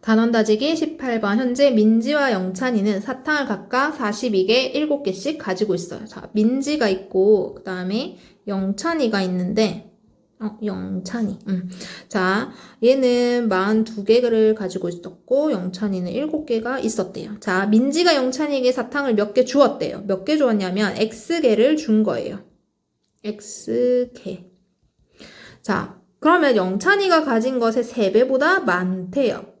단원 다지기 18번. 현재 민지와 영찬이는 사탕을 각각 42개, 7개씩 가지고 있어요. 자, 민지가 있고, 그 다음에 영찬이가 있는데, 어, 영찬이. 음. 자, 얘는 42개를 가지고 있었고, 영찬이는 7개가 있었대요. 자, 민지가 영찬이에게 사탕을 몇 개 주었대요. 몇 개 주었냐면, X개를 준 거예요. X개. 자, 그러면 영찬이가 가진 것의 3배보다 많대요.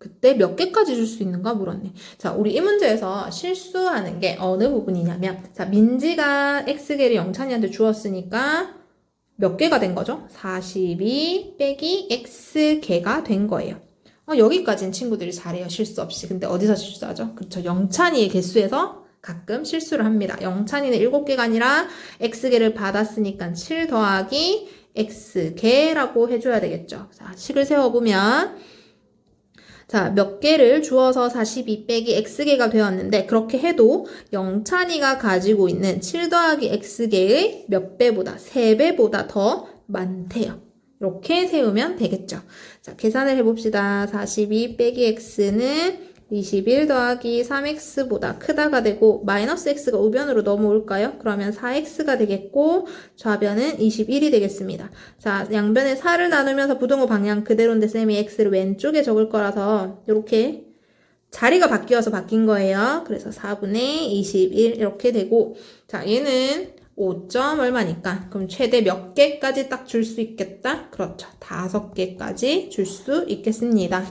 그때 몇 개까지 줄 수 있는가 물었네. 자, 우리 이 문제에서 실수하는 게 어느 부분이냐면, 자, 민지가 X개를 영찬이한테 주었으니까 몇 개가 된 거죠? 42 빼기 X개가 된 거예요. 어, 여기까지는 친구들이 잘해요. 실수 없이. 근데 어디서 실수하죠? 그렇죠. 영찬이의 개수에서 가끔 실수를 합니다. 영찬이는 7개가 아니라 X개를 받았으니까 7 더하기 X개라고 해줘야 되겠죠. 자, 식을 세워보면 자, 몇 개를 주어서 42 빼기 x개가 되었는데 그렇게 해도 영찬이가 가지고 있는 7 더하기 x개의 몇 배보다 3배보다 더 많대요. 이렇게 세우면 되겠죠. 자, 계산을 해봅시다. 42 빼기 x는 21 더하기 3x보다 크다가 되고 마이너스 x가 우변으로 넘어올까요? 그러면 4x가 되겠고 좌변은 21이 되겠습니다. 자, 양변에 4를 나누면서 부등호 방향 그대로인데 쌤이 x를 왼쪽에 적을 거라서 이렇게 자리가 바뀌어서 바뀐 거예요. 그래서 4분의 21 이렇게 되고 자, 얘는 5점 얼마니까 그럼 최대 몇 개까지 딱 줄 수 있겠다? 그렇죠. 다섯 개까지 줄 수 있겠습니다.